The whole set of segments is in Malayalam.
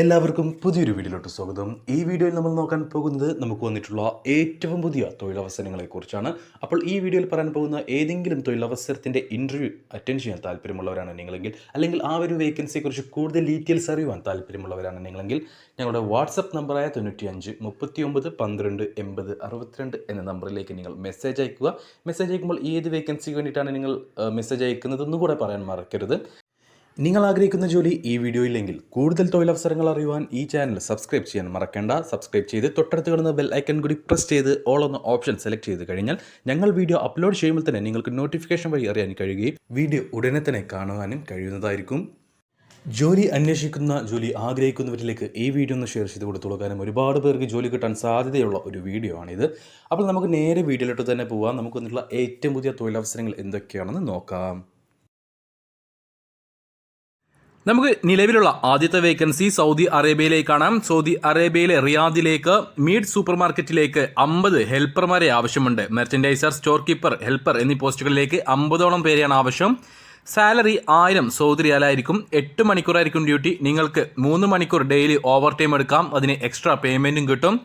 എല്ലാവർക്കും പുതിയൊരു വീഡിയോയിലോട്ട് സ്വാഗതം. ഈ വീഡിയോയിൽ നമ്മൾ നോക്കാൻ പോകുന്നത് നമുക്ക് വന്നിട്ടുള്ള ഏറ്റവും പുതിയ തൊഴിലവസരങ്ങളെക്കുറിച്ചാണ്. അപ്പോൾ ഈ വീഡിയോയിൽ പറയാൻ പോകുന്ന ഏതെങ്കിലും തൊഴിലവസരത്തിന്റെ ഇന്റർവ്യൂ അറ്റൻഡ് ചെയ്യാൻ താല്പര്യമുള്ളവരാണ് നിങ്ങളെങ്കിൽ അല്ലെങ്കിൽ ആ ഒരു വേക്കൻസിയെക്കുറിച്ച് കൂടുതൽ ഡീറ്റെയിൽസ് അറിയുവാൻ താല്പര്യമുള്ളവരാണ് നിങ്ങളെങ്കിൽ ഞങ്ങളുടെ വാട്സപ്പ് നമ്പറായ തൊണ്ണൂറ്റി അഞ്ച് മുപ്പത്തി ഒമ്പത് പന്ത്രണ്ട് എൺപത് അറുപത്തിരണ്ട് എന്ന നമ്പറിലേക്ക് നിങ്ങൾ മെസ്സേജ് അയക്കുക. മെസ്സേജ് അയക്കുമ്പോൾ ഏത് വേക്കൻസിക്ക് വേണ്ടിയിട്ടാണ് നിങ്ങൾ മെസ്സേജ് അയക്കുന്നത് കൂടെ പറയാൻ മറക്കരുത്. നിങ്ങൾ ആഗ്രഹിക്കുന്ന ജോലി ഈ വീഡിയോ ഇല്ലെങ്കിൽ കൂടുതൽ തൊഴിലവസരങ്ങൾ അറിയുവാൻ ഈ ചാനൽ സബ്സ്ക്രൈബ് ചെയ്യാൻ മറക്കേണ്ട. സബ്സ്ക്രൈബ് ചെയ്ത് തൊട്ടടുത്ത് കിടന്ന ബെൽ ഐക്കൺ കൂടി പ്രസ് ചെയ്ത് ഓൾ എന്ന ഓപ്ഷൻ സെലക്ട് ചെയ്ത് കഴിഞ്ഞാൽ ഞങ്ങൾ വീഡിയോ അപ്ലോഡ് ചെയ്യുമ്പോൾ തന്നെ നിങ്ങൾക്ക് നോട്ടിഫിക്കേഷൻ വഴി അറിയാൻ കഴിയുകയും വീഡിയോ ഉടനെ തന്നെ കാണുവാനും കഴിയുന്നതായിരിക്കും. ജോലി അന്വേഷിക്കുന്ന ജോലി ആഗ്രഹിക്കുന്നവരിലേക്ക് ഈ വീഡിയോ ഒന്ന് ഷെയർ ചെയ്ത് കൊടുത്തോളൂ കാരണം ഒരുപാട് പേർക്ക് ജോലി കിട്ടാൻ സാധ്യതയുള്ള ഒരു വീഡിയോ ആണിത്. അപ്പോൾ നമുക്ക് നേരെ വീഡിയോയിലോട്ട് തന്നെ പോവാം. നമുക്ക് ഏറ്റവും പുതിയ തൊഴിലവസരങ്ങൾ എന്തൊക്കെയാണെന്ന് നോക്കാം. നമുക്ക് നിലവിലുള്ള ആദ്യത്തെ വേക്കൻസി സൗദി അറേബ്യയിലേക്കാണ് സൗദി അറേബ്യയിലെ റിയാദിലേക്ക് മീഡ് സൂപ്പർ മാർക്കറ്റിലേക്ക് അമ്പത് ഹെൽപ്പർമാരെ ആവശ്യമുണ്ട്. മെർച്ചൻഡൈസർ സ്റ്റോർ കീപ്പർ ഹെൽപ്പർ എന്നീ പോസ്റ്റുകളിലേക്ക് അമ്പതോളം പേരെയാണ് ആവശ്യം. സാലറി ആയിരം സൗദി റിയാലായിരിക്കും. എട്ട് മണിക്കൂറായിരിക്കും ഡ്യൂട്ടി നിങ്ങൾക്ക് മൂന്ന് മണിക്കൂർ ഡെയിലി ഓവർ ടൈം എടുക്കാം. അതിന് എക്സ്ട്രാ പേയ്മെന്റും കിട്ടും.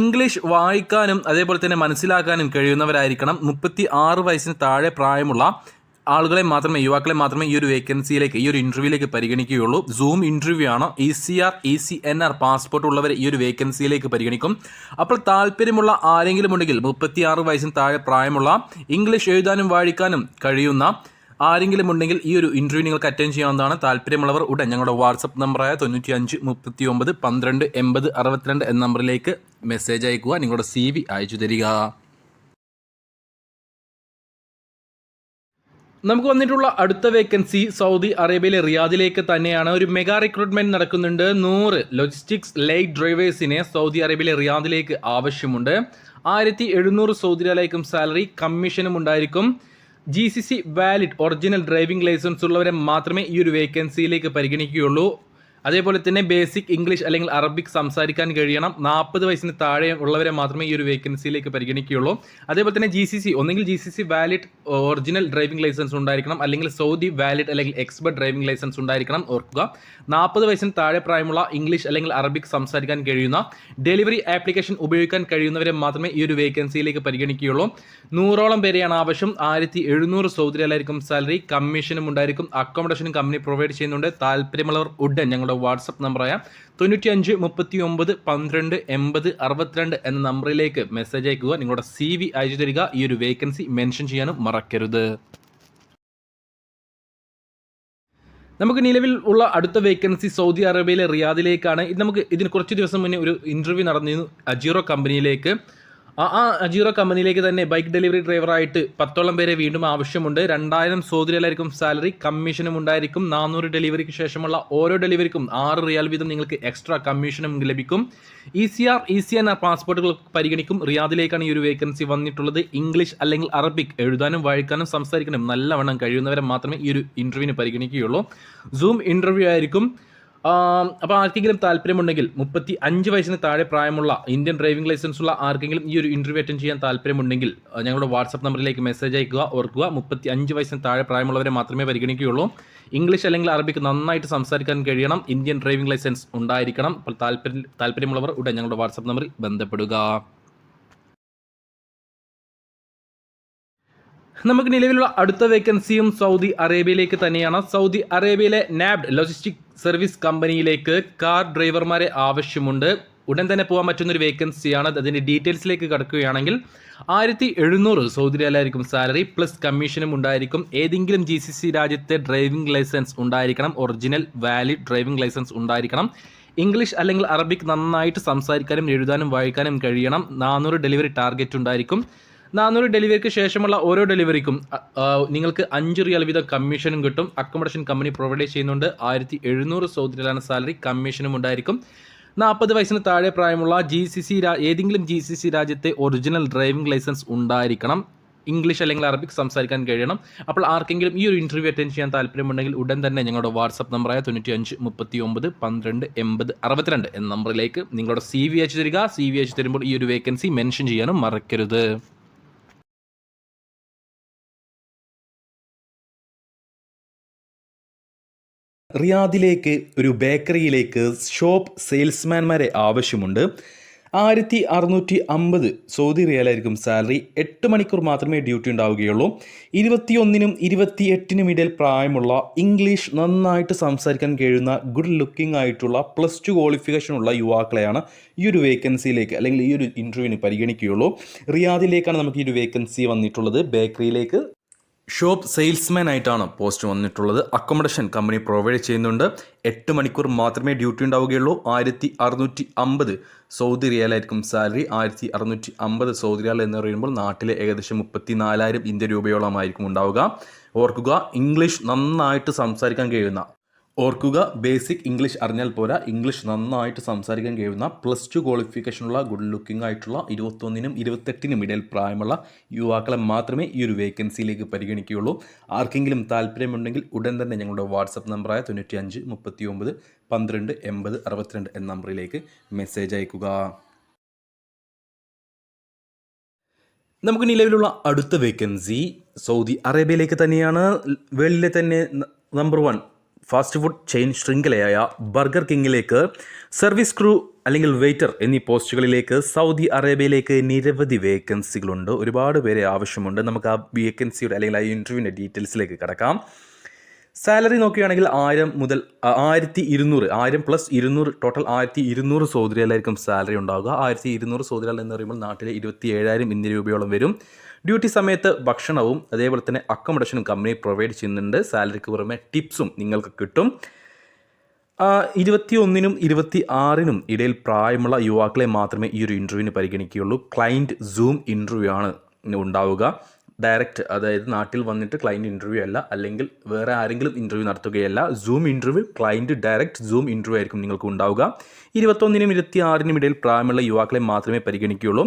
ഇംഗ്ലീഷ് വായിക്കാനും അതേപോലെ തന്നെ മനസ്സിലാക്കാനും കഴിയുന്നവരായിരിക്കണം. മുപ്പത്തി ആറ് വയസ്സിന് താഴെ പ്രായമുള്ള ആളുകളെ മാത്രമേ യുവാക്കളെ മാത്രമേ ഈ ഒരു വേക്കൻസിയിലേക്ക് ഈ ഒരു ഇന്റർവ്യൂയിലേക്ക് പരിഗണിക്കുകയുള്ളൂ. സൂം ഇന്റർവ്യൂ ആണ്. E C R E C N R passport ഉള്ളവർ ഈ ഒരു വേക്കൻസിയിലേക്ക് പരിഗണിക്കും. അപ്പോൾ താല്പര്യമുള്ള ആരെങ്കിലും ഉണ്ടെങ്കിൽ മുപ്പത്തി ആറ് വയസ്സിന് താഴെ പ്രായമുള്ള ഇംഗ്ലീഷ് എഴുതാനും വായിക്കാനും കഴിയുന്ന ആരെങ്കിലും ഉണ്ടെങ്കിൽ ഈ ഒരു ഇന്റർവ്യൂ നിങ്ങൾക്ക് അറ്റൻഡ് ചെയ്യാവുന്നതാണ്. താല്പര്യമുള്ളവർ ഉടൻ ഞങ്ങളുടെ വാട്സപ്പ് നമ്പറായ തൊണ്ണൂറ്റി അഞ്ച് മുപ്പത്തി ഒമ്പത് പന്ത്രണ്ട് എൺപത് അറുപത്തിരണ്ട് എന്ന നമ്പറിലേക്ക് മെസ്സേജ് അയക്കുക. നിങ്ങളുടെ സി വി അയച്ചു തരിക. നമുക്ക് വന്നിട്ടുള്ള അടുത്ത വേക്കൻസി സൗദി അറേബ്യയിലെ റിയാദിലേക്ക് തന്നെയാണ്. ഒരു മെഗാ റിക്രൂട്ട്മെന്റ് നടക്കുന്നുണ്ട്. നൂറ് ലോജിസ്റ്റിക്സ് ലൈറ്റ് ഡ്രൈവേഴ്സിനെ സൗദി അറേബ്യയിലെ റിയാദിലേക്ക് ആവശ്യമുണ്ട്. ആയിരത്തി എഴുന്നൂറ് സൗദി റിയാലായിരിക്കും സാലറി കമ്മീഷനും ഉണ്ടായിരിക്കും. G C C valid original driving licence ഉള്ളവരെ മാത്രമേ ഈ ഒരു വേക്കൻസിയിലേക്ക് പരിഗണിക്കുകയുള്ളൂ. അതേപോലെ തന്നെ ബേസിക് ഇംഗ്ലീഷ് അല്ലെങ്കിൽ അറബിക് സംസാരിക്കാൻ കഴിയണം. നാൽപ്പത് വയസ്സിന് താഴെ ഉള്ളവരെ മാത്രമേ ഈ ഒരു വേക്കൻസിയിലേക്ക് പരിഗണിക്കുകയുള്ളൂ. അതേപോലെ തന്നെ ജി സി സി ഒന്നെങ്കിൽ G C C valid original driving licence ഉണ്ടായിരിക്കണം. അല്ലെങ്കിൽ സൗദി വാലിഡ് അല്ലെങ്കിൽ എക്സ്പെർട്ട് ഡ്രൈവിംഗ് ലൈസൻസ് ഉണ്ടായിരിക്കണം ഓർക്കുക. നാൽപ്പത് വയസ്സിന് താഴെ പ്രായമുള്ള ഇംഗ്ലീഷ് അല്ലെങ്കിൽ അറബിക് സംസാരിക്കാൻ കഴിയുന്ന ഡെലിവറി ആപ്ലിക്കേഷൻ ഉപയോഗിക്കാൻ കഴിയുന്നവരെ മാത്രമേ ഈ ഒരു വേക്കൻസിയിലേക്ക് പരിഗണിക്കുകയുള്ളൂ. നൂറോളം പേരെയാണ് ആവശ്യം. ആയിരത്തി എഴുന്നൂറ് സൗദി റിയാലായിരിക്കും സാലറി കമ്മീഷനും ഉണ്ടായിരിക്കും. അക്കോമഡേഷനും കമ്പനി പ്രൊവൈഡ് ചെയ്യുന്നുണ്ട്. താല്പര്യമുള്ളവർ ഉടൻ ഞങ്ങളുടെ വാട്സപ്പ് നമ്പറായ തൊണ്ണൂറ്റി അഞ്ച് മുപ്പത്തി ഒമ്പത് പന്ത്രണ്ട് എൺപത് അറുപത്തിരണ്ട് എന്ന നമ്പറിലേക്ക് മെസ്സേജ് അയക്കുക. നിങ്ങളുടെ സി വി അയച്ചു തരിക. ഈ ഒരു വേക്കൻസി മെൻഷൻ ചെയ്യാനും മറക്കരുത്. നമുക്ക് നിലവിൽ ഉള്ള അടുത്ത വേക്കൻസി സൗദി അറേബ്യയിലെ റിയാദിലേക്കാണ്. ഇത് നമുക്ക് ഇതിന് കുറച്ച് ദിവസം മുന്നേ ഒരു ഇന്റർവ്യൂ നടന്നിരുന്നു അജീറോ കമ്പനിയിലേക്ക് ആ ആ അജീറോ കമ്പനിയിലേക്ക് തന്നെ ബൈക്ക് ഡെലിവറി ഡ്രൈവറായിട്ട് പത്തോളം പേരെ വീണ്ടും ആവശ്യമുണ്ട്. രണ്ടായിരം സൗദി സാലറി കമ്മീഷനും ഉണ്ടായിരിക്കും. നാനൂറ് ഡെലിവറിക്ക് ശേഷമുള്ള ഓരോ ഡെലിവറിക്കും ആറ് റിയാൽ വീതം നിങ്ങൾക്ക് എക്സ്ട്രാ കമ്മീഷനും ലഭിക്കും. E C R E C N R പാസ്പോർട്ടുകൾ പരിഗണിക്കും. റിയാദിലേക്കാണ് ഈ ഒരു വേക്കൻസി വന്നിട്ടുള്ളത്. ഇംഗ്ലീഷ് അല്ലെങ്കിൽ അറബിക് എഴുതാനും വായിക്കാനും സംസാരിക്കാനും നല്ലവണ്ണം കഴിയുന്നവരെ മാത്രമേ ഈ ഒരു ഇന്റർവ്യൂവിന് പരിഗണിക്കുകയുള്ളൂ. സൂം ഇന്റർവ്യൂ ആയിരിക്കും. അപ്പോൾ ആർക്കെങ്കിലും താല്പര്യമുണ്ടെങ്കിൽ മുപ്പത്തി അഞ്ച് വയസ്സിന് താഴെ പ്രായമുള്ള ഇന്ത്യൻ ഡ്രൈവിംഗ് ലൈസൻസ് ഉള്ള ആർക്കെങ്കിലും ഈ ഒരു ഇന്റർവ്യൂ അറ്റൻഡ് ചെയ്യാൻ താല്പര്യമുണ്ടെങ്കിൽ ഞങ്ങളുടെ വാട്സപ്പ് നമ്പറിലേക്ക് മെസ്സേജ് അയക്കുക ഓർക്കുക. മുപ്പത്തി അഞ്ച് വയസ്സിന് താഴെ പ്രായമുള്ളവരെ മാത്രമേ പരിഗണിക്കുകയുള്ളൂ. ഇംഗ്ലീഷ് അല്ലെങ്കിൽ അറബിക്ക് നന്നായിട്ട് സംസാരിക്കാൻ കഴിയണം. ഇന്ത്യൻ ഡ്രൈവിംഗ് ലൈസൻസ് ഉണ്ടായിരിക്കണം. താല്പര്യം താല്പര്യമുള്ളവർ ഉടൻ ഞങ്ങളുടെ വാട്സപ്പ് നമ്പറിൽ ബന്ധപ്പെടുക. നമുക്ക് നിലവിലുള്ള അടുത്ത വേക്കൻസിയും സൗദി അറേബ്യയിലേക്ക് തന്നെയാണ്. സൗദി അറേബ്യയിലെ നാബ്ഡ് ലോജിസ്റ്റിക് സർവീസ് കമ്പനിയിലേക്ക് കാർ ഡ്രൈവർമാരെ ആവശ്യമുണ്ട്. ഉടൻ തന്നെ പോകാൻ പറ്റുന്നൊരു വേക്കൻസിയാണ് അതിന്റെ ഡീറ്റെയിൽസിലേക്ക് കടക്കുകയാണെങ്കിൽ ആയിരത്തി എഴുന്നൂറ് സൗദി റിയാലായിരിക്കും സാലറി പ്ലസ് കമ്മീഷനും ഉണ്ടായിരിക്കും. ഏതെങ്കിലും ജി സി സി രാജ്യത്തെ ഡ്രൈവിംഗ് ലൈസൻസ് ഉണ്ടായിരിക്കണം. ഒറിജിനൽ വാലിഡ് ഡ്രൈവിംഗ് ലൈസൻസ് ഉണ്ടായിരിക്കണം. ഇംഗ്ലീഷ് അല്ലെങ്കിൽ അറബിക് നന്നായിട്ട് സംസാരിക്കാനും എഴുതാനും വായിക്കാനും കഴിയണം. നാനൂറ് ഡെലിവറി ടാർഗറ്റ് ഉണ്ടായിരിക്കും. നാനൂറ് ഡെലിവറിക്ക് ശേഷമുള്ള ഓരോ ഡെലിവറിക്കും നിങ്ങൾക്ക് അഞ്ച് റിയൽ വീതം കമ്മീഷനും കിട്ടും. അക്കോമഡേഷൻ കമ്പനി പ്രൊവൈഡ് ചെയ്യുന്നുണ്ട്. ആയിരത്തി എഴുന്നൂറ് സൗദി റിയാലാണ് സാലറി കമ്മീഷനും ഉണ്ടായിരിക്കും. നാൽപ്പത് വയസ്സിന് താഴെ പ്രായമുള്ള ജി സി സി ഏതെങ്കിലും ജി സി സി രാജ്യത്തെ ഒറിജിനൽ ഡ്രൈവിംഗ് ലൈസൻസ് ഉണ്ടായിരിക്കണം. ഇംഗ്ലീഷ് അല്ലെങ്കിൽ അറബിക് സംസാരിക്കാൻ കഴിയണം. അപ്പോൾ ആർക്കെങ്കിലും ഈ ഒരു ഇന്റർവ്യൂ അറ്റൻഡ് ചെയ്യാൻ താല്പര്യമുണ്ടെങ്കിൽ ഉടൻ തന്നെ ഞങ്ങളുടെ വാട്സപ്പ് നമ്പറായ തൊണ്ണൂറ്റി അഞ്ച് മുപ്പത്തി ഒമ്പത് പന്ത്രണ്ട് എൺപത് അറുപത്തിരണ്ട് എന്ന നമ്പറിലേക്ക് നിങ്ങളുടെ സി വി അയച്ചു തരിക. സി വി അയച്ചു തരുമ്പോൾ ഈ ഒരു വേക്കൻസി മെൻഷൻ ചെയ്യാനും മറക്കരുത്. റിയാദിലേക്ക് ഒരു ബേക്കറിയിലേക്ക് ഷോപ്പ് സെയിൽസ്മാൻമാരെ ആവശ്യമുണ്ട്. ആയിരത്തി അറുന്നൂറ്റി അമ്പത് സൗദി റിയാലായിരിക്കും സാലറി. എട്ട് മണിക്കൂർ മാത്രമേ ഡ്യൂട്ടി ഉണ്ടാവുകയുള്ളൂ. ഇരുപത്തിയൊന്നിനും ഇരുപത്തിയെട്ടിനും ഇടയിൽ പ്രായമുള്ള ഇംഗ്ലീഷ് നന്നായിട്ട് സംസാരിക്കാൻ കഴിയുന്ന ഗുഡ് ലുക്കിംഗ് ആയിട്ടുള്ള പ്ലസ് ടു ക്വാളിഫിക്കേഷൻ ഉള്ള യുവാക്കളെയാണ് ഈ ഒരു വേക്കൻസിയിലേക്ക് അല്ലെങ്കിൽ ഈ ഒരു ഇന്റർവ്യൂവിന് പരിഗണിക്കുകയുള്ളൂ. റിയാദിലേക്കാണ് നമുക്ക് ഈ ഒരു വേക്കൻസി വന്നിട്ടുള്ളത്. ബേക്കറിയിലേക്ക് ഷോപ്പ് സെയിൽസ്മാൻ ആയിട്ടാണ് പോസ്റ്റ് വന്നിട്ടുള്ളത്. അക്കോമഡേഷൻ കമ്പനി പ്രൊവൈഡ് ചെയ്യുന്നുണ്ട്. എട്ട് മണിക്കൂർ മാത്രമേ ഡ്യൂട്ടി ഉണ്ടാവുകയുള്ളൂ. ആയിരത്തി അറുന്നൂറ്റി അമ്പത് സൗദി റിയാലായിരിക്കും സാലറി. ആയിരത്തി അറുന്നൂറ്റി അമ്പത് സൗദി റിയാൽ എന്ന് പറയുമ്പോൾ നാട്ടിലെ ഏകദേശം മുപ്പത്തി നാലായിരം ഇന്ത്യ രൂപയോളമായിരിക്കും ഉണ്ടാവുക. ഓർക്കുക ഇംഗ്ലീഷ് നന്നായിട്ട് സംസാരിക്കാൻ കഴിയുന്ന ഓർക്കുക ബേസിക് ഇംഗ്ലീഷ് അറിഞ്ഞാൽ പോരാ. ഇംഗ്ലീഷ് നന്നായിട്ട് സംസാരിക്കാൻ കഴിയുന്ന പ്ലസ് ടു ക്വാളിഫിക്കേഷനുള്ള ഗുഡ് ലുക്കിംഗ് ആയിട്ടുള്ള ഇരുപത്തൊന്നിനും ഇരുപത്തെട്ടിനും ഇടയിൽ പ്രായമുള്ള യുവാക്കളെ മാത്രമേ ഈ ഒരു വേക്കൻസിയിലേക്ക് പരിഗണിക്കുകയുള്ളൂ. ആർക്കെങ്കിലും താല്പര്യമുണ്ടെങ്കിൽ ഉടൻ തന്നെ ഞങ്ങളുടെ വാട്സപ്പ് നമ്പറായ തൊണ്ണൂറ്റി അഞ്ച് മുപ്പത്തി ഒമ്പത് പന്ത്രണ്ട് എൺപത് അറുപത്തിരണ്ട് എന്ന നമ്പറിലേക്ക് മെസ്സേജ് അയക്കുക. നമുക്ക് നിലവിലുള്ള അടുത്ത വേക്കൻസി സൗദി അറേബ്യയിലേക്ക് തന്നെയാണ്. വേൾഡിലെ തന്നെ number one fast food chain ശൃംഖലയായ burger കിങ്ങിലേക്ക് സർവീസ് ക്രൂ അല്ലെങ്കിൽ വെയിറ്റർ എന്നീ പോസ്റ്റുകളിലേക്ക് സൗദി അറേബ്യയിലേക്ക് നിരവധി വേക്കൻസികളുണ്ട്. ഒരുപാട് പേരെ ആവശ്യമുണ്ട്. നമുക്ക് ആ വേക്കൻസിയുടെ അല്ലെങ്കിൽ ആ ഇന്റർവ്യൂവിന്റെ ഡീറ്റെയിൽസിലേക്ക് കിടക്കാം. സാലറി നോക്കുകയാണെങ്കിൽ ആയിരം മുതൽ ആയിരത്തി ഇരുന്നൂറ് ആയിരം പ്ലസ് ഇരുന്നൂറ് ടോട്ടൽ ആയിരത്തി ഇരുന്നൂറ് സൗദിരിയലായിരിക്കും സാലറി ഉണ്ടാവുക. ആയിരത്തി ഇരുന്നൂറ് സൗദിരിയൽ എന്ന് പറയുമ്പോൾ നാട്ടിലെ ഇരുപത്തി ഏഴായിരം ഇന്ത്യ രൂപയോളം വരും. ഡ്യൂട്ടി സമയത്ത് ഭക്ഷണവും അതേപോലെ തന്നെ അക്കോമഡേഷനും കമ്പനി പ്രൊവൈഡ് ചെയ്യുന്നുണ്ട്. സാലറിക്ക് പുറമെ ടിപ്സും നിങ്ങൾക്ക് കിട്ടും. ഇരുപത്തി ഒന്നിനും ഇരുപത്തി ആറിനും ഇടയിൽ പ്രായമുള്ള യുവാക്കളെ മാത്രമേ ഈ ഒരു ഇന്റർവ്യൂവിന് പരിഗണിക്കുകയുള്ളൂ. ക്ലൈന്റ് സൂം ഇന്റർവ്യൂ ആണ് ഉണ്ടാവുക. ഡയറക്റ്റ് അതായത് നാട്ടിൽ വന്നിട്ട് ക്ലൈന്റ് ഇന്റർവ്യൂ അല്ല അല്ലെങ്കിൽ വേറെ ആരെങ്കിലും interview നടത്തുകയല്ല zoom interview client direct zoom interview ആയിരിക്കും നിങ്ങൾക്ക് ഉണ്ടാവുക. ഇരുപത്തൊന്നിനും ഇരുപത്തി ആറിനും ഇടയിൽ പ്രായമുള്ള യുവാക്കളെ മാത്രമേ പരിഗണിക്കുകയുള്ളൂ.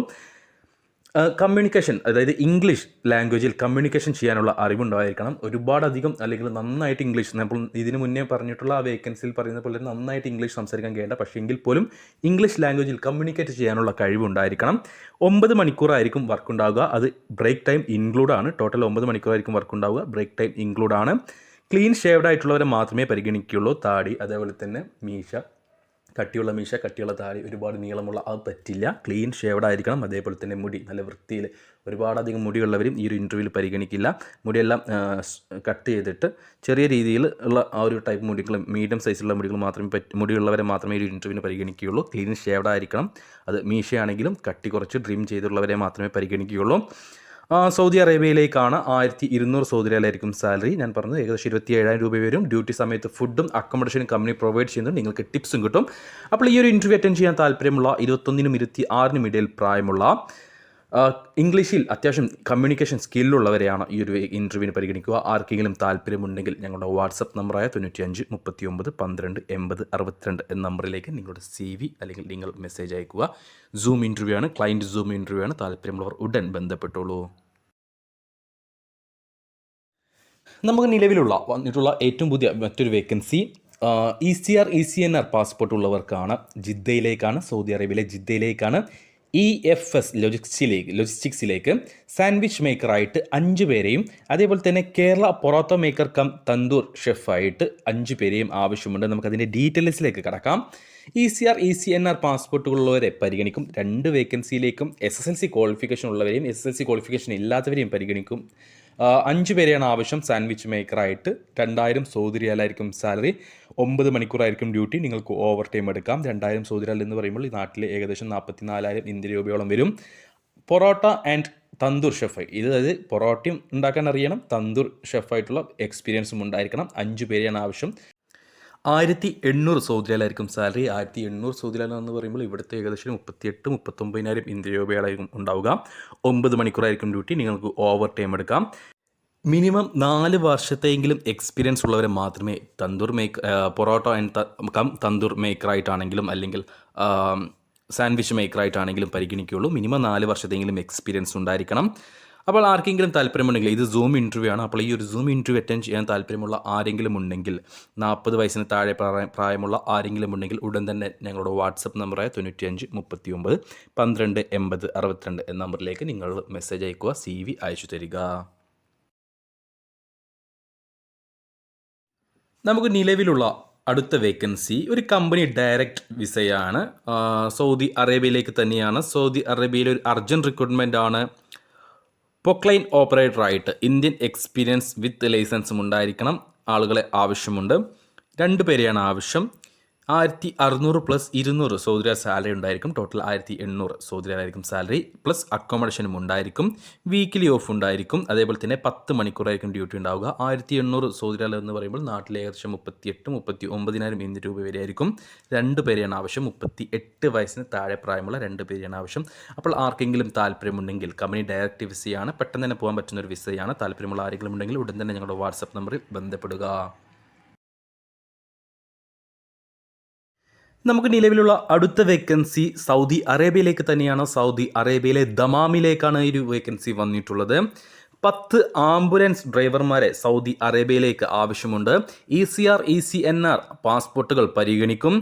കമ്മ്യൂണിക്കേഷൻ അതായത് ഇംഗ്ലീഷ് ലാംഗ്വേജിൽ കമ്മ്യൂണിക്കേഷൻ ചെയ്യാനുള്ള അറിവുണ്ടായിരിക്കണം. ഒരുപാടധികം അല്ലെങ്കിൽ നന്നായിട്ട് ഇംഗ്ലീഷ് നമ്മൾ ഇതിന് മുന്നേ പറഞ്ഞിട്ടുള്ള ആ വേക്കൻസിയിൽ പറയുന്ന പോലെ നന്നായിട്ട് ഇംഗ്ലീഷ് സംസാരിക്കാൻ കഴിയേണ്ട പക്ഷേ എങ്കിൽ പോലും ഇംഗ്ലീഷ് ലാംഗ്വേജിൽ കമ്മ്യൂണിക്കേറ്റ് ചെയ്യാനുള്ള കഴിവുണ്ടായിരിക്കണം. ഒമ്പത് മണിക്കൂറായിരിക്കും വർക്ക് ഉണ്ടാവുക. അത് ബ്രേക്ക് ടൈം ഇൻക്ലൂഡ് ആണ്. ടോട്ടൽ ഒമ്പത് മണിക്കൂറായിരിക്കും വർക്ക് ഉണ്ടാവുക. ബ്രേക്ക് ടൈം ഇൻക്ലൂഡ് ആണ്. ക്ലീൻ ഷേവ്ഡ് ആയിട്ടുള്ളവരെ മാത്രമേ പരിഗണിക്കുകയുള്ളൂ താടി അതേപോലെ തന്നെ മീശ കട്ടിയുള്ള മീശ കട്ടിയുള്ള താടി ഒരുപാട് നീളമുള്ള അത് പറ്റില്ല. ക്ലീൻ ഷേവഡ് ആയിരിക്കണം. അതേപോലെ തന്നെ മുടി നല്ല വൃത്തിയിൽ ഒരുപാടധികം മുടിയുള്ളവരും ഈ ഒരു ഇന്റർവ്യൂവിൽ പരിഗണിക്കില്ല. മുടിയെല്ലാം കട്ട് ചെയ്തിട്ട് ചെറിയ രീതിയിൽ ഉള്ള ആ ഒരു ടൈപ്പ് മുടികൾ മീഡിയം സൈസിലുള്ള മുടികൾ മാത്രമേ പറ്റി മുടിയുള്ളവരെ മാത്രമേ ഈ ഒരു ഇന്റർവ്യൂവിന് പരിഗണിക്കുകയുള്ളൂ. ക്ലീൻ ഷേവഡ് ആയിരിക്കണം. അത് മീശയാണെങ്കിലും കട്ടി കുറച്ച് ഡ്രീം ചെയ്തുള്ളവരെ മാത്രമേ പരിഗണിക്കുകയുള്ളൂ. സൗദി അറേബ്യയിലേക്കാണ് ആയിരത്തി ഇരുന്നൂറ് സൗദി റിയാലായിരിക്കും സാലറി. ഞാൻ പറഞ്ഞത് ഏകദേശം ഇരുപത്തി ഏഴായിരം രൂപ വരും. ഡ്യൂട്ടി സമയത്ത് ഫുഡും അക്കോമഡേഷനും കമ്പനി പ്രൊവൈഡ് ചെയ്യുന്നുണ്ട്. നിങ്ങൾക്ക് ടിപ്സും കിട്ടും. അപ്പോൾ ഈ ഒരു ഇന്റർവ്യൂ അറ്റൻഡ് ചെയ്യാൻ താല്പര്യമുള്ള ഇരുപത്തൊന്നിനും ഇരുപത്തി ആറിനും ഇടയിൽ പ്രായമുള്ള ഇംഗ്ലീഷിൽ അത്യാവശ്യം കമ്മ്യൂണിക്കേഷൻ സ്കില്ലുള്ളവരെയാണ് ഈ ഒരു ഇന്റർവ്യൂവിന് പരിഗണിക്കുക. ആർക്കെങ്കിലും താല്പര്യമുണ്ടെങ്കിൽ ഞങ്ങളുടെ വാട്സപ്പ് നമ്പറായ തൊണ്ണൂറ്റി അഞ്ച് മുപ്പത്തി ഒമ്പത് പന്ത്രണ്ട് എൺപത് അറുപത്തിരണ്ട് എന്ന നമ്പറിലേക്ക് നിങ്ങളുടെ സി വി അല്ലെങ്കിൽ നിങ്ങൾ മെസ്സേജ് അയക്കുക. സൂം ഇന്റർവ്യൂ ആണ് ക്ലയന്റ് സൂം ഇന്റർവ്യൂ ആണ്. താല്പര്യമുള്ളവർ ഉടൻ ബന്ധപ്പെട്ടോളൂ. നമുക്ക് നിലവിലുള്ള വന്നിട്ടുള്ള ഏറ്റവും പുതിയ മറ്റൊരു vacancy E C R E C N R passport ഉള്ളവർക്കാണ് ജിദ്ദയിലേക്കാണ് സൗദി അറേബ്യയിലെ ജിദ്ദയിലേക്കാണ് ഇ എഫ് എസ് ലോജിസ്റ്റിക്സിലേക്ക് ലോജിസ്റ്റിക്സിലേക്ക് സാൻഡ്വിച്ച് മേക്കറായിട്ട് അഞ്ച് പേരെയും അതേപോലെ തന്നെ കേരള പൊറോത്ത മേക്കർ കം തന്തൂർ ഷെഫായിട്ട് അഞ്ച് പേരെയും ആവശ്യമുണ്ട്. നമുക്കതിന്റെ ഡീറ്റെയിൽസിലേക്ക് കടക്കാം. E C R E C N R പാസ്പോർട്ടുകളുള്ളവരെ പരിഗണിക്കും. രണ്ട് വേക്കൻസിയിലേക്കും S S L C qualification ഉള്ളവരെയും S S L C qualification ഇല്ലാത്തവരെയും പരിഗണിക്കും. അഞ്ച് പേരെയാണ് ആവശ്യം. സാൻഡ്വിച്ച് മേക്കറായിട്ട് രണ്ടായിരം സൗദി റിയാലായിരിക്കും സാലറി ഒമ്പത് മണിക്കൂറായിരിക്കും ഡ്യൂട്ടി. നിങ്ങൾക്ക് ഓവർ ടൈം എടുക്കാം. രണ്ടായിരം സൗദിരാൽ എന്ന് പറയുമ്പോൾ ഈ നാട്ടിൽ ഏകദേശം നാൽപ്പത്തി നാലായിരം ഇന്ത്യ രൂപയോളം വരും. പൊറോട്ട ആൻഡ് തന്തൂർ ഷെഫ് ഇത് അതായത് പൊറോട്ടയും ഉണ്ടാക്കാൻ അറിയണം. തന്തൂർ ഷെഫായിട്ടുള്ള എക്സ്പീരിയൻസും ഉണ്ടായിരിക്കണം. അഞ്ച് പേരെയാണ് ആവശ്യം. ആയിരത്തി എണ്ണൂറ് സൗദിലായിരിക്കും സാലറി ആയിരത്തി എണ്ണൂറ് സൗദി എന്ന് പറയുമ്പോൾ ഇവിടുത്തെ ഏകദേശം മുപ്പത്തിയെട്ട് മുപ്പത്തൊമ്പതിനായിരം ഇന്ത്യ രൂപയായിരിക്കും ഉണ്ടാവുക. ഒമ്പത് മണിക്കൂറായിരിക്കും ഡ്യൂട്ടി. നിങ്ങൾക്ക് ഓവർ ടൈം എടുക്കാം. മിനിമം നാല് വർഷത്തെയെങ്കിലും എക്സ്പീരിയൻസ് ഉള്ളവരെ മാത്രമേ tandoor make parotta and cum tandoor മേക്കറായിട്ടാണെങ്കിലും അല്ലെങ്കിൽ സാൻഡ്വിച്ച് മേക്കറായിട്ടാണെങ്കിലും പരിഗണിക്കുകയുള്ളൂ. മിനിമം നാല് വർഷത്തെങ്കിലും എക്സ്പീരിയൻസ് ഉണ്ടായിരിക്കണം. അപ്പോൾ ആർക്കെങ്കിലും താല്പര്യമുണ്ടെങ്കിൽ ഇത് സൂം ഇന്റർവ്യൂ ആണ്. അപ്പോൾ ഈ ഒരു സൂം ഇന്റർവ്യൂ അറ്റൻഡ് ചെയ്യാൻ താല്പര്യമുള്ള ആരെങ്കിലും ഉണ്ടെങ്കിൽ നാൽപ്പത് വയസ്സിന് താഴെ പ്രായ- പ്രായമുള്ള ആരെങ്കിലും ഉണ്ടെങ്കിൽ ഉടൻ തന്നെ ഞങ്ങളുടെ വാട്സപ്പ് നമ്പറായ തൊണ്ണൂറ്റിയഞ്ച് മുപ്പത്തി ഒമ്പത് പന്ത്രണ്ട് എൺപത് അറുപത്തിരണ്ട് എന്ന നമ്പറിലേക്ക് നിങ്ങൾ മെസ്സേജ് അയക്കുക സി വി അയച്ചു തരിക. നമുക്ക് നിലവിലുള്ള അടുത്ത വേക്കൻസി ഒരു കമ്പനി ഡയറക്റ്റ് വിസയാണ് സൗദി അറേബ്യയിലേക്ക് തന്നെയാണ്. സൗദി അറേബ്യയിൽ ഒരു അർജന്റ് റിക്രൂട്ട്മെന്റ് ആണ്. പൊക്ലൈൻ ഓപ്പറേറ്ററായിട്ട് ഇന്ത്യൻ എക്സ്പീരിയൻസ് വിത്ത് ലൈസൻസും ഉണ്ടായിരിക്കണം. ആളുകളെ ആവശ്യമുണ്ട്. രണ്ട് പേരെയാണ് ആവശ്യം. ആയിരത്തി അറുന്നൂറ് പ്ലസ് ഇരുന്നൂറ് സൗദിര സാലറി ഉണ്ടായിരിക്കും. ടോട്ടൽ ആയിരത്തി എണ്ണൂറ് സൗദിരായിരിക്കും സാലറി പ്ലസ് അക്കോമഡേഷനും ഉണ്ടായിരിക്കും. വീക്കിലി ഓഫ് ഉണ്ടായിരിക്കും. അതേപോലെ തന്നെ പത്ത് മണിക്കൂറായിരിക്കും ഡ്യൂട്ടി ഉണ്ടാവുക. ആയിരത്തി എണ്ണൂറ് സൗദിരാൽ എന്ന് പറയുമ്പോൾ നാട്ടിൽ ഏകദേശം മുപ്പത്തിയെട്ട് മുപ്പത്തി ഒമ്പതിനായിരം ഇന്ത്യൻ രൂപ വരെ ആയിരിക്കും. രണ്ട് പേരെയാണ് ആവശ്യം. മുപ്പത്തി എട്ട് വയസ്സിന് താഴെ പ്രായമുള്ള രണ്ട് പേരെയാണ് ആവശ്യം. അപ്പോൾ ആർക്കെങ്കിലും താല്പര്യമുണ്ടെങ്കിൽ കമ്പനി ഡയറക്റ്റ് വിസയാണ് പെട്ടെന്ന് തന്നെ പോകാൻ പറ്റുന്ന ഒരു വിസയാണ് താല്പര്യമുള്ള ആരെങ്കിലും ഉണ്ടെങ്കിൽ ഉടൻ തന്നെ ഞങ്ങളുടെ വാട്സപ്പ് നമ്പറിൽ ബന്ധപ്പെടുക. നമുക്ക് നിലവിലുള്ള അടുത്ത വേക്കൻസി സൗദി അറേബ്യയിലേക്ക് തന്നെയാണ്. സൗദി അറേബ്യയിലെ ദമാമിലേക്കാണ് ഈ ഒരു വേക്കൻസി വന്നിട്ടുള്ളത്. പത്ത് ആംബുലൻസ് ഡ്രൈവർമാരെ സൗദി അറേബ്യയിലേക്ക് ആവശ്യമുണ്ട്. E C R E C N R പാസ്പോർട്ടുകൾ പരിഗണിക്കും.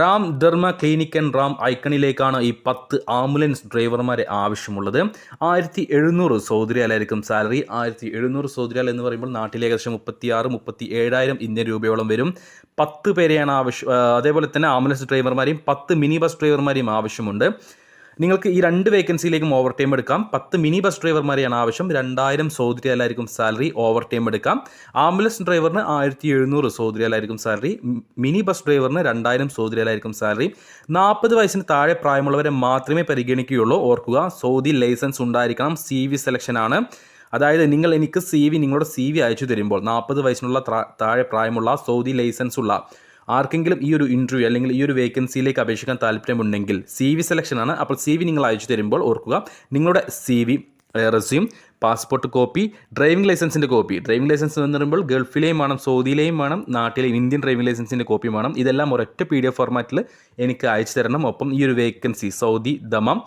റാം ധർമ്മ ക്ലിനിക് ആൻഡ് റാം ഐക്കണിലേക്കാണ് ഈ പത്ത് ആംബുലൻസ് ഡ്രൈവർമാരെ ആവശ്യമുള്ളത്. ആയിരത്തി എഴുന്നൂറ് സൗദി റിയാലായിരിക്കും സാലറി. ആയിരത്തി എഴുന്നൂറ് സൗദി റിയാൽ എന്ന് പറയുമ്പോൾ നാട്ടിൽ ഏകദേശം മുപ്പത്തി ആറ് മുപ്പത്തി ഏഴായിരം ഇന്ത്യൻ രൂപയോളം വരും. പത്ത് പേരെയാണ് ആവശ്യം അതേപോലെ തന്നെ ആംബുലൻസ് ഡ്രൈവർമാരെയും പത്ത് മിനി ബസ് ഡ്രൈവർമാരെയും ആവശ്യമുണ്ട്. നിങ്ങൾക്ക് ഈ രണ്ട് വേക്കൻസിയിലേക്കും ഓവർ ടൈം എടുക്കാം. പത്ത് മിനി ബസ് ഡ്രൈവർമാരെയാണ് ആവശ്യം. രണ്ടായിരം സൗദിരിയാലായിരിക്കും സാലറി ഓവർ ടൈം എടുക്കാം. ആംബുലൻസ് ഡ്രൈവറിന് ആയിരത്തി എഴുന്നൂറ് സൗദിരിയാലായിരിക്കും സാലറി മിനി ബസ് ഡ്രൈവറിന് രണ്ടായിരം സൗദിരിയാലായിരിക്കും സാലറി നാൽപ്പത് വയസ്സിന് താഴെ പ്രായമുള്ളവരെ മാത്രമേ പരിഗണിക്കുകയുള്ളൂ. ഓർക്കുക സൗദി ലൈസൻസ് ഉണ്ടായിരിക്കണം. സി വി സെലക്ഷൻ ആണ്. അതായത് നിങ്ങൾ എനിക്ക് സി വി നിങ്ങളുടെ സി വി അയച്ചു തരുമ്പോൾ നാൽപ്പത് വയസ്സിനുള്ള താഴെ പ്രായമുള്ള സൗദി ലൈസൻസ് ഉള്ള ആർക്കെങ്കിലും ഈ ഒരു ഇന്റർവ്യൂ അല്ലെങ്കിൽ ഈ ഒരു വേക്കൻസിയിലേക്ക് അപേക്ഷിക്കാൻ താല്പര്യമുണ്ടെങ്കിൽ സി വി സെലക്ഷനാണ് അപ്പോൾ സി വി നിങ്ങൾ അയച്ചു തരുമ്പോൾ ഓർക്കുക നിങ്ങളുടെ C V resume passport copy driving ലൈസൻസിന്റെ copy driving licence എന്ന് പറയുമ്പോൾ ഗൾഫിലെയും വേണം സൗദിയിലെയും വേണം നാട്ടിലെയും ഇന്ത്യൻ ഡ്രൈവിംഗ് ലൈസൻസിന്റെ കോപ്പി വേണം. ഇതെല്ലാം ഒരൊറ്റ പി ഡി എഫ് ഫോർമാറ്റിൽ എനിക്ക് അയച്ചു തരണം. ഒപ്പം ഈ ഒരു vacancy Saudi Dammam.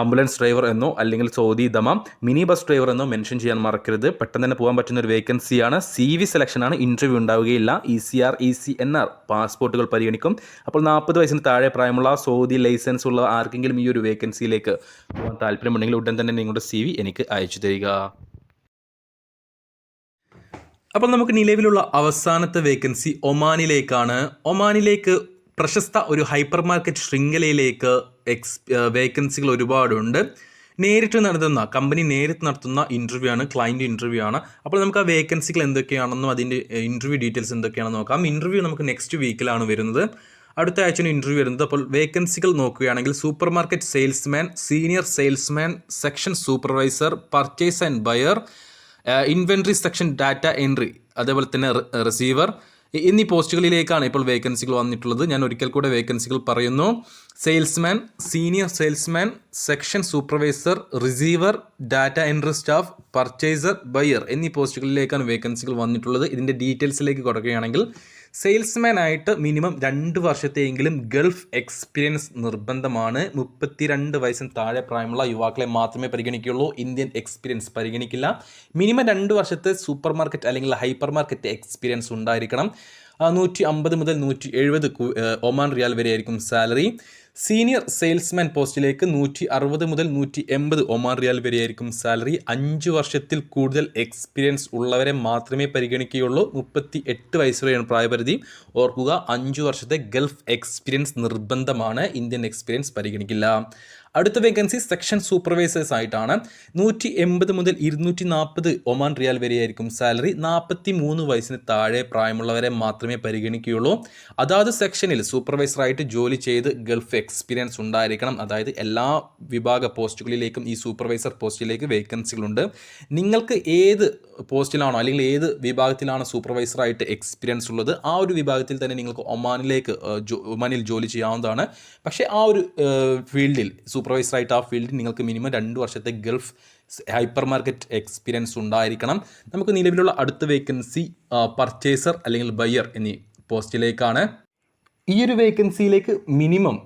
Ambulance driver എന്നോ അല്ലെങ്കിൽ Saudi Dammam mini bus driver എന്നോ മെൻഷൻ ചെയ്യാൻ മറക്കരുത്. പെട്ടെന്ന് തന്നെ പോകാൻ പറ്റുന്ന ഒരു വേക്കൻസിയാണ് സി വി സെലക്ഷനാണ് ഇന്റർവ്യൂ ഉണ്ടാവുകയില്ല. E C R E C N R പാസ്പോർട്ടുകൾ പരിഗണിക്കും. അപ്പോൾ നാൽപ്പത് വയസ്സിന് താഴെ പ്രായമുള്ള സൗദി ലൈസൻസ് ഉള്ള ആർക്കെങ്കിലും ഈ ഒരു വേക്കൻസിയിലേക്ക് പോകാൻ താല്പര്യമുണ്ടെങ്കിൽ ഉടൻ തന്നെ നിങ്ങളുടെ സി എനിക്ക് അയച്ചു തരിക. അപ്പോൾ നമുക്ക് നിലവിലുള്ള അവസാനത്തെ വേക്കൻസി ഒമാനിലേക്കാണ്. ഒമാനിലേക്ക് പ്രശസ്ത ഒരു ഹൈപ്പർ മാർക്കറ്റ് ശൃംഖലയിലേക്ക് എക്സ് വേക്കൻസികൾ ഒരുപാടുണ്ട്. നേരിട്ട് നടത്തുന്ന കമ്പനി നേരിട്ട് നടത്തുന്ന ഇന്റർവ്യൂ ആണ് ക്ലയന്റ് ഇന്റർവ്യൂ ആണ്. അപ്പോൾ നമുക്ക് ആ വേക്കൻസികൾ എന്തൊക്കെയാണെന്നും അതിന്റെ ഇന്റർവ്യൂ ഡീറ്റെയിൽസ് എന്തൊക്കെയാണെന്ന് നോക്കാം. ഇന്റർവ്യൂ നമുക്ക് നെക്സ്റ്റ് വീക്കിലാണ് വരുന്നത്. അടുത്ത ആഴ്ചയാണ് ഇന്റർവ്യൂ വരുന്നത്. അപ്പോൾ വേക്കൻസികൾ നോക്കുകയാണെങ്കിൽ supermarket salesman senior salesman section supervisor purchase and buyer inventory section data entry അതേപോലെ തന്നെ റിസീവർ എന്നീ പോസ്റ്റുകളിലേക്കാണ് ഇപ്പോൾ വേക്കൻസികൾ വന്നിട്ടുള്ളത്. ഞാൻ ഒരിക്കൽ കൂടെ വേക്കൻസികൾ പറയുന്നു. Salesman senior salesman section supervisor receiver data entry staff purchaser buyer എന്നീ പോസ്റ്റുകളിലേക്കാണ് വേക്കൻസികൾ വന്നിട്ടുള്ളത്. ഇതിന്റെ ഡീറ്റെയിൽസിലേക്ക് കൊടുക്കുകയാണെങ്കിൽ സെയിൽസ്മാൻ ആയിട്ട് മിനിമം രണ്ട് വർഷത്തെയെങ്കിലും ഗൾഫ് എക്സ്പീരിയൻസ് നിർബന്ധമാണ്. മുപ്പത്തിരണ്ട് വയസ്സിന് താഴെ പ്രായമുള്ള യുവാക്കളെ മാത്രമേ പരിഗണിക്കുകയുള്ളൂ. ഇന്ത്യൻ എക്സ്പീരിയൻസ് പരിഗണിക്കില്ല. മിനിമം രണ്ട് വർഷത്തെ സൂപ്പർ മാർക്കറ്റ് അല്ലെങ്കിൽ ഹൈപ്പർ മാർക്കറ്റ് എക്സ്പീരിയൻസ് ഉണ്ടായിരിക്കണം. നൂറ്റി അമ്പത് മുതൽ നൂറ്റി എഴുപത് ഒമാൻ റിയാൽ വരെയായിരിക്കും സാലറി. സീനിയർ സെയിൽസ്മാൻ പോസ്റ്റിലേക്ക് നൂറ്റി അറുപത് മുതൽ നൂറ്റി എൺപത് ഒമാർ റിയാൽ വരെയായിരിക്കും സാലറി. അഞ്ച് വർഷത്തിൽ കൂടുതൽ എക്സ്പീരിയൻസ് ഉള്ളവരെ മാത്രമേ പരിഗണിക്കുകയുള്ളൂ. മുപ്പത്തി എട്ട് വയസ്സ് വരെയാണ് പ്രായപരിധി. ഓർക്കുക അഞ്ച് വർഷത്തെ ഗൾഫ് എക്സ്പീരിയൻസ് നിർബന്ധമാണ്. ഇന്ത്യൻ എക്സ്പീരിയൻസ് പരിഗണിക്കില്ല. അടുത്ത വേക്കൻസി സെക്ഷൻ സൂപ്പർവൈസേഴ്സ് ആയിട്ടാണ്. നൂറ്റി എൺപത് മുതൽ ഇരുന്നൂറ്റി നാൽപ്പത് ഒമാൻ റിയാൽ വരെയായിരിക്കും സാലറി നാൽപ്പത്തി മൂന്ന് വയസ്സിന് താഴെ പ്രായമുള്ളവരെ മാത്രമേ പരിഗണിക്കുകയുള്ളൂ. അതാത് സെക്ഷനിൽ സൂപ്പർവൈസറായിട്ട് ജോലി ചെയ്ത് ഗൾഫ് എക്സ്പീരിയൻസ് ഉണ്ടായിരിക്കണം. അതായത് എല്ലാ വിഭാഗ പോസ്റ്റുകളിലേക്കും ഈ സൂപ്പർവൈസർ പോസ്റ്റിലേക്ക് വേക്കൻസികളുണ്ട് നിങ്ങൾക്ക് ഏത് പോസ്റ്റിലാണോ അല്ലെങ്കിൽ ഏത് വിഭാഗത്തിലാണ് സൂപ്പർവൈസറായിട്ട് എക്സ്പീരിയൻസ് ഉള്ളത് ആ ഒരു വിഭാഗത്തിൽ തന്നെ നിങ്ങൾക്ക് ഒമാനിലേക്ക് ഒമാനിൽ ജോലി ചെയ്യാവുന്നതാണ്. പക്ഷേ ആ ഒരു ഫീൽഡിൽ സൂപ്പർവൈസറായിട്ട് ആ ഫീൽഡിൽ നിങ്ങൾക്ക് മിനിമം രണ്ട് വർഷത്തെ ഗൾഫ് ഹൈപ്പർ മാർക്കറ്റ് എക്സ്പീരിയൻസ് ഉണ്ടായിരിക്കണം. നമുക്ക് നിലവിലുള്ള അടുത്ത വേക്കൻസി പർച്ചേസർ അല്ലെങ്കിൽ ബയ്യർ എന്നീ പോസ്റ്റിലേക്കാണ്. ഈ ഒരു വേക്കൻസിയിലേക്ക് മിനിമം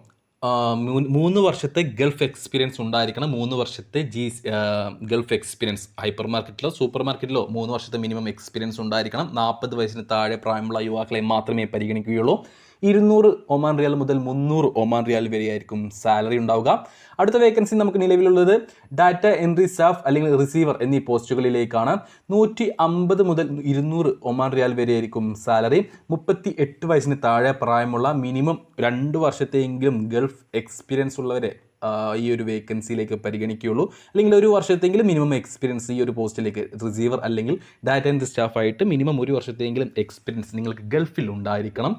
മൂന്ന് വർഷത്തെ ഗൾഫ് എക്സ്പീരിയൻസ് ഉണ്ടായിരിക്കണം. മൂന്ന് വർഷത്തെ ജി ഗൾഫ് എക്സ്പീരിയൻസ് ഹൈപ്പർ മാർക്കറ്റിലോ സൂപ്പർ മാർക്കറ്റിലോ മൂന്ന് വർഷത്തെ മിനിമം എക്സ്പീരിയൻസ് ഉണ്ടായിരിക്കണം. നാൽപ്പത് വയസ്സിന് താഴെ പ്രായമുള്ള യുവാക്കളെ മാത്രമേ പരിഗണിക്കുകയുള്ളൂ. ഇരുന്നൂറ് ഒമാൻ റിയാൽ മുതൽ മുന്നൂറ് ഒമാൻ റിയാൽ വരെയായിരിക്കും സാലറി ഉണ്ടാവുക. അടുത്ത വേക്കൻസി നമുക്ക് നിലവിലുള്ളത് ഡാറ്റ എൻട്രി സ്റ്റാഫ് അല്ലെങ്കിൽ റിസീവർ എന്നീ പോസ്റ്റുകളിലേക്കാണ്. നൂറ്റി അമ്പത് മുതൽ ഇരുന്നൂറ് ഒമാൻ റിയാൽ വരെയായിരിക്കും സാലറി. മുപ്പത്തി എട്ട് വയസ്സിന് താഴെ പ്രായമുള്ള മിനിമം രണ്ട് വർഷത്തെയെങ്കിലും ഗൾഫ് എക്സ്പീരിയൻസ് ഉള്ളവരെ ഈ ഒരു വേക്കൻസിയിലേക്ക് പരിഗണിക്കുകയുള്ളൂ. അല്ലെങ്കിൽ ഒരു വർഷത്തെങ്കിലും മിനിമം എക്സ്പീരിയൻസ് ഈ ഒരു പോസ്റ്റിലേക്ക് റിസീവർ അല്ലെങ്കിൽ ഡാറ്റ എൻട്രി സ്റ്റാഫായിട്ട് മിനിമം ഒരു വർഷത്തെങ്കിലും എക്സ്പീരിയൻസ് നിങ്ങൾക്ക് ഗൾഫിൽ ഉണ്ടായിരിക്കണം.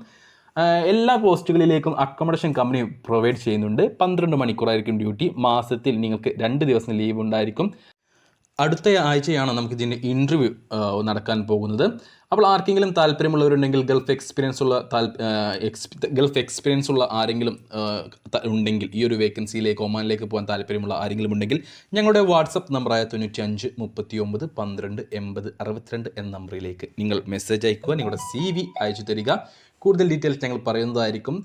എല്ലാ പോസ്റ്റുകളിലേക്കും അക്കോമഡേഷൻ കമ്പനി പ്രൊവൈഡ് ചെയ്യുന്നുണ്ട്. പന്ത്രണ്ട് മണിക്കൂറായിരിക്കും ഡ്യൂട്ടി മാസത്തിൽ നിങ്ങൾക്ക് രണ്ട് ദിവസം ലീവ് ഉണ്ടായിരിക്കും. അടുത്ത ആഴ്ചയാണ് നമുക്ക് ഇതിന്റെ ഇന്റർവ്യൂ നടക്കാൻ പോകുന്നത്. അപ്പോൾ ആർക്കെങ്കിലും താല്പര്യമുള്ളവരുണ്ടെങ്കിൽ ഗൾഫ് എക്സ്പീരിയൻസ് ഉള്ള ഗൾഫ് എക്സ്പീരിയൻസ് ഉള്ള ആരെങ്കിലും ഉണ്ടെങ്കിൽ ഈ ഒരു വേക്കൻസിയിലേക്ക് ഒമാനിലേക്ക് പോകാൻ താല്പര്യമുള്ള ആരെങ്കിലും ഉണ്ടെങ്കിൽ ഞങ്ങളുടെ വാട്സപ്പ് നമ്പറായ തൊണ്ണൂറ്റി അഞ്ച് മുപ്പത്തി ഒമ്പത് പന്ത്രണ്ട് എൺപത് അറുപത്തിരണ്ട് എന്ന നമ്പറിലേക്ക് നിങ്ങൾ മെസ്സേജ് അയക്കുക നിങ്ങളുടെ സി വി അയച്ചു തരിക. കൂടുതൽ ഡീറ്റെയിൽസ് ഞങ്ങൾ പറയുന്നതായിരിക്കും.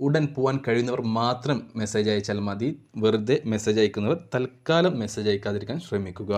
ഉടൻ പോകാൻ കഴിയുന്നവർ മാത്രം മെസ്സേജ് അയച്ചാൽ മതി. വെറുതെ മെസ്സേജ് അയക്കുന്നവർ തൽക്കാലം മെസ്സേജ് അയക്കാതിരിക്കാൻ ശ്രമിക്കുക.